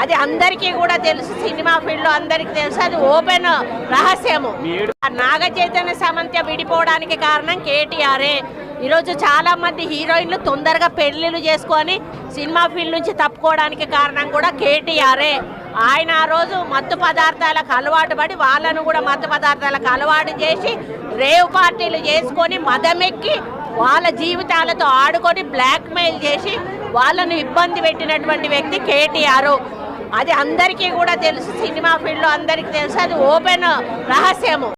అది అందరికీ కూడా తెలుసు సినిమా ఫీల్డ్లో అందరికీ తెలుసు అది ఓపెన్ రహస్యము. నాగ చైతన్య సమంత విడిపోవడానికి కారణం కేటీఆరే. ఈరోజు చాలా మంది హీరోయిన్లు తొందరగా పెళ్ళిళ్ళు చేసుకొని సినిమా ఫీల్డ్ నుంచి తప్పుకోవడానికి కారణం కూడా కేటీఆరే. ఆయన ఆ రోజు మత్తు పదార్థాలకు అలవాటు పడి వాళ్ళను కూడా మత్తు పదార్థాలకు అలవాటు చేసి రేవ్ పార్టీలు చేసుకొని మదమెక్కి వాళ్ళ జీవితాలతో ఆడుకొని బ్లాక్మెయిల్ చేసి వాళ్ళను ఇబ్బంది పెట్టినటువంటి వ్యక్తి కేటీఆర్. అది అందరికీ కూడా తెలుసు. సినిమా ఫీల్డ్లో అందరికీ తెలుసు. అది ఓపెన్ రహస్యము.